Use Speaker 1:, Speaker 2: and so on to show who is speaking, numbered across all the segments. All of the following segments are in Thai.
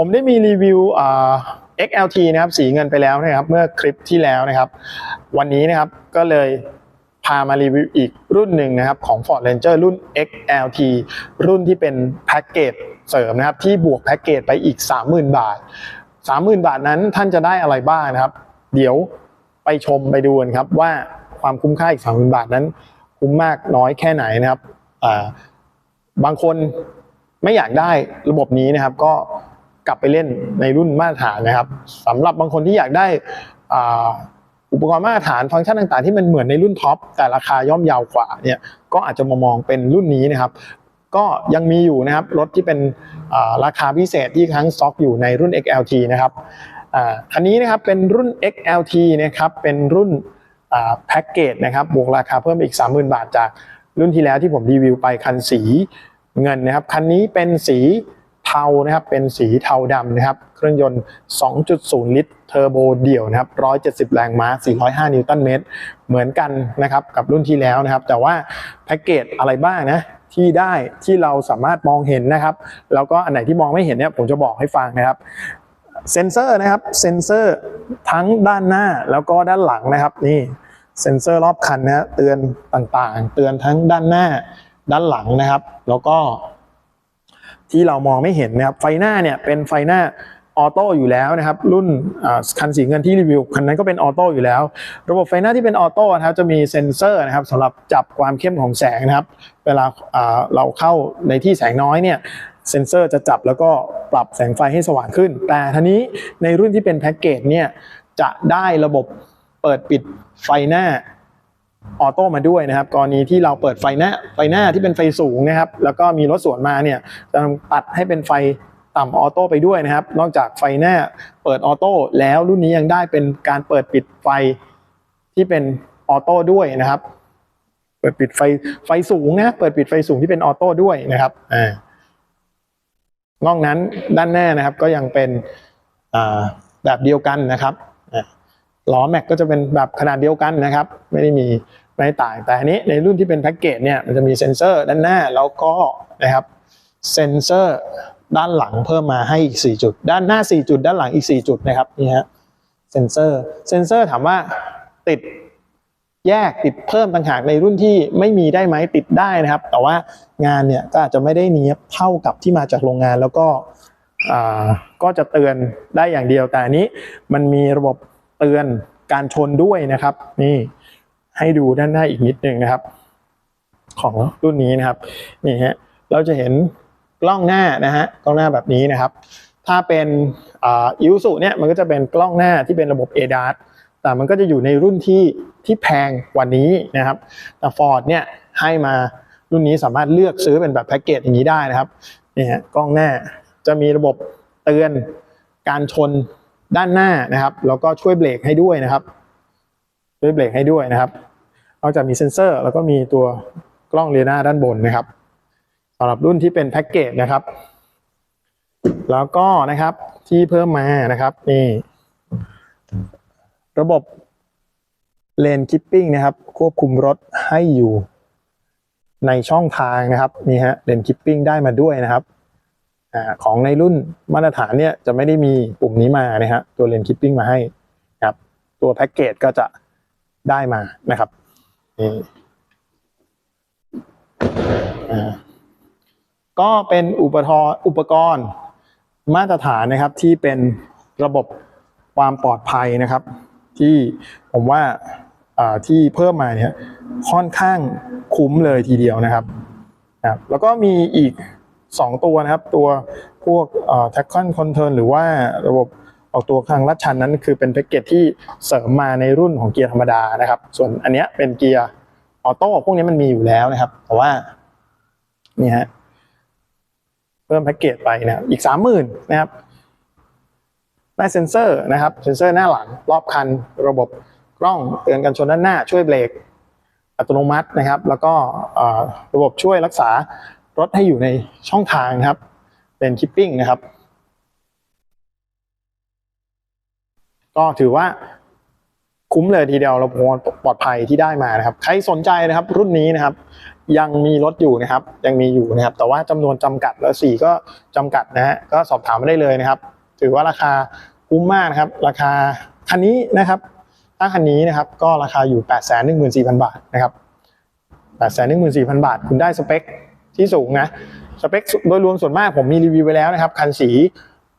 Speaker 1: ผมได้มีรีวิว XLT นะครับสีเงินไปแล้วนะครับเมื่อคลิปที่แล้วนะครับ วันนี้นะครับก็เลยพามารีวิวอีกรุ่นหนึ่งนะครับของ Ford Ranger รุ่น XLT รุ่นที่เป็นแพ็กเกจเสริมนะครับที่บวกแพ็กเกจไปอีก 30,000 บาท 30,000 บาทนั้นท่านจะได้อะไรบ้างนะครับ เดี๋ยวไปชมไปดูกันครับว่าความคุ้มค่าอีก 30,000 บาทนั้น คุ้มมากน้อยแค่ไหนนะครับบางคนไม่อยากได้ระบบนี้นะครับก็ กลับไปเล่นในรุ่นมาตรฐานนะครับสำหรับบางคนที่อยากได้ออุปกรณ์มาตรฐานฟังก์ชันต่างๆที่มันเหมือนในรุ่นท็อปแต่ราคาย่อมเยาวกว่าเนี่ยก็อาจจะมามองเป็นรุ่นนี้นะครับ ก็ยังมีอยู่นะครับรถที่เป็นราคาพิเศษที่ครั้งสต็อกอยู่ในรุ่น XLT นะครับอันนี้นะครับเป็นรุ่น XLT นะครับเป็นรุ่นแพ็กเกจนะครับบวกราคาเพิ่มอีก 30,000 บาทจากรุ่นที่แล้วที่ผมรีวิวไปคันสีเงินนะครับ คันนี้เป็นสี เทานะครับเป็นสีเทาดำนะครับ เครื่องยนต์ 2.0 ลิตรเทอร์โบเดี่ยวนะครับ 170 แรงม้า 405 นิวตันเมตร เหมือนกันนะครับกับรุ่นที่แล้วนะครับ แต่ว่าแพ็กเกจอะไรบ้างนะที่ได้ที่เราสามารถมองเห็นนะครับ แล้วก็อันไหนที่มองไม่เห็นเนี่ยผมจะบอกให้ฟังนะครับเซนเซอร์นะครับเซนเซอร์ทั้งด้านหน้าแล้วก็ด้านหลังนะครับนี่เซนเซอร์รอบคันนะเตือนต่างๆ เตือนทั้งด้านหน้าด้านหลังนะครับ แล้วก็ ที่เรามองไม่เห็นนะครับไฟหน้าเนี่ยเป็นไฟหน้าออโต้อยู่แล้วนะครับ รุ่นคันสีเงินที่รีวิวคันนั้นก็เป็นออโต้อยู่แล้ว ระบบไฟหน้าที่เป็นออโต้นะครับจะมีเซ็นเซอร์นะครับสำหรับจับความเข้มของแสงนะครับ เวลาอ่าเราเข้าในที่แสงน้อยเนี่ยเซ็นเซอร์จะจับแล้วก็ปรับแสงไฟให้สว่างขึ้น แต่ทีนี้ในรุ่นที่เป็นแพ็กเกจเนี่ยจะได้ระบบเปิดปิดไฟหน้า ออโต้มาด้วยนะครับ กรณีที่เราเปิดไฟหน้าไฟหน้าที่เป็นไฟสูงนะครับ แล้วก็มีรถสวนมาเนี่ยจะตัดให้เป็นไฟต่ำออโต้ไปด้วยนะครับ นอกจากไฟหน้าเปิดออโต้แล้วรุ่นนี้ยังได้เป็นการเปิดปิดไฟที่เป็นออโต้ด้วยนะครับ เปิดปิดไฟไฟสูงนะเปิดปิดไฟสูงที่เป็นออโต้ด้วยนะครับอ่านอกนั้นด้านหน้านะครับก็ยังเป็นแบบเดียวกันนะครับ ล้อแม็กก็จะเป็นแบบขนาดเดียวกันนะครับ ไม่ได้มีไม่ต่าง แต่อันนี้ในรุ่นที่เป็นแพ็กเกจเนี่ยมันจะมีเซ็นเซอร์ด้านหน้าแล้วก็นะครับเซ็นเซอร์ด้านหลังเพิ่มมาให้อีก 4 จุด ด้านหน้า 4 จุด ด้านหลังอีก 4 จุดนะครับนี่ฮะเซ็นเซอร์เซ็นเซอร์ถามว่าติดแยกติดเพิ่มต่างหากในรุ่นที่ไม่มีได้ไหมติดได้นะครับ แต่ว่างานเนี่ยก็อาจจะไม่ได้เนี้ยบเท่ากับที่มาจากโรงงานแล้วก็อ่าก็จะเตือนได้อย่างเดียวแต่อันนี้มันมีระบบ เตือนการชนด้วยนะครับ นี่ให้ดูด้านหน้าอีกนิดนึงนะครับ ของรุ่นนี้นะครับนี่ฮะเราจะเห็นกล้องหน้านะฮะกล้องหน้าแบบนี้นะครับ ถ้าเป็นอิวสุเนี่ยมันก็จะเป็นกล้องหน้าที่เป็นระบบ ADAS แต่มันก็จะอยู่ในรุ่นที่ที่แพงกว่านี้นะครับแต่ Ford เนี่ยให้มารุ่นนี้สามารถเลือกซื้อเป็นแบบแพ็กเกจอย่างนี้ได้นะครับนี่ฮะกล้องหน้าจะมีระบบเตือนการชน ด้านหน้านะครับแล้วก็ช่วยเบรกให้ด้วยนะครับ ช่วยเบรกให้ด้วยนะครับนอกจากมีเซ็นเซอร์ แล้วก็มีตัวกล้องเรดาร์ด้านบนนะครับสำหรับรุ่นที่เป็นแพ็กเกจนะครับ แล้วก็นะครับที่เพิ่มมานะครับนี่ระบบเลนคิปปิ้งนะครับ ควบคุมรถให้อยู่ในช่องทางนะครับนี่ฮะเลนคิปปิ้งได้มาด้วยนะครับ ของในรุ่นมาตรฐานเนี่ยจะไม่ได้มีปุ่มนี้มานะฮะตัวเลนคิปปิ้งมาให้ครับตัวแพ็กเกจก็จะได้มานะครับนี่ก็เป็นอุปทรอุปกรณ์มาตรฐานนะครับที่เป็นระบบความปลอดภัยนะครับ ที่ผมว่าที่เพิ่มมาเนี่ยค่อนข้างคุ้มเลยทีเดียวนะครับครับแล้วก็มีอีก สองตัวนะครับ ตัวพวกเอ่อ traction control หรือว่าระบบออกตัวทางลัดชันนั้นคือเป็นแพ็กเกจที่เสริมมาในรุ่นของเกียร์ธรรมดานะครับ ส่วนอันเนี้ยเป็นเกียร์ออโต้พวกนี้มันมีอยู่แล้วนะครับ แต่ว่านี่ฮะเพิ่มแพ็กเกจไปนะครับอีกสามหมื่นนะครับได้เซ็นเซอร์นะครับเซ็นเซอร์หน้าหลังรอบคัน ระบบกล้องเตือนกันชนด้านหน้าช่วยเบรกอัตโนมัตินะครับ แล้วก็ระบบช่วยรักษา รถให้อยู่ในช่องทางนะครับ เป็นคิปปิ้งนะครับ ก็ถือว่าคุ้มเลยทีเดียวเราปลอดภัยที่ได้มานะครับ ใครสนใจนะครับ รุ่นนี้นะครับ ยังมีรถอยู่นะครับ ยังมีอยู่นะครับ แต่ว่าจำนวนจำกัดแล้วสีก็จำกัดนะฮะก็สอบถามมาได้เลยนะครับ ถือว่าราคาคุ้มมากนะครับ ราคาคันนี้นะครับถ้าคันนี้นะครับก็ราคาอยู่ 8 1 4 0 0 0 บาทนะครับ 8 1 4 0 0 0 บาท คุณได้สเปค ที่สูงนะสเปคโดยรวมส่วนมากผมมีรีวิวไว้แล้วนะครับ คันสี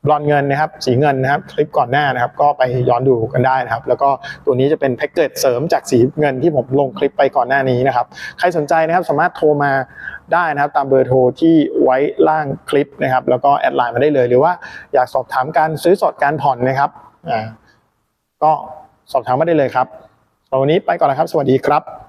Speaker 1: บลอนเงินนะครับสีเงินนะครับคลิปก่อนหน้านะครับ ก็ไปย้อนดูกันได้นะครับ แล้วก็ตัวนี้จะเป็นแพ็กเกจเสริมจากสีเงินที่ผมลงคลิปไปก่อนหน้านี้นะครับ ใครสนใจนะครับสามารถโทรมาได้นะครับ ตามเบอร์โทรที่ไว้ล่างคลิปนะครับ แล้วก็แอดไลน์มาได้เลย หรือว่าอยากสอบถามการซื้อสดการผ่อนนะครับอ่าก็สอบถามมาได้เลยครับสำหรับวันนี้ไปก่อนนะครับ สวัสดีครับ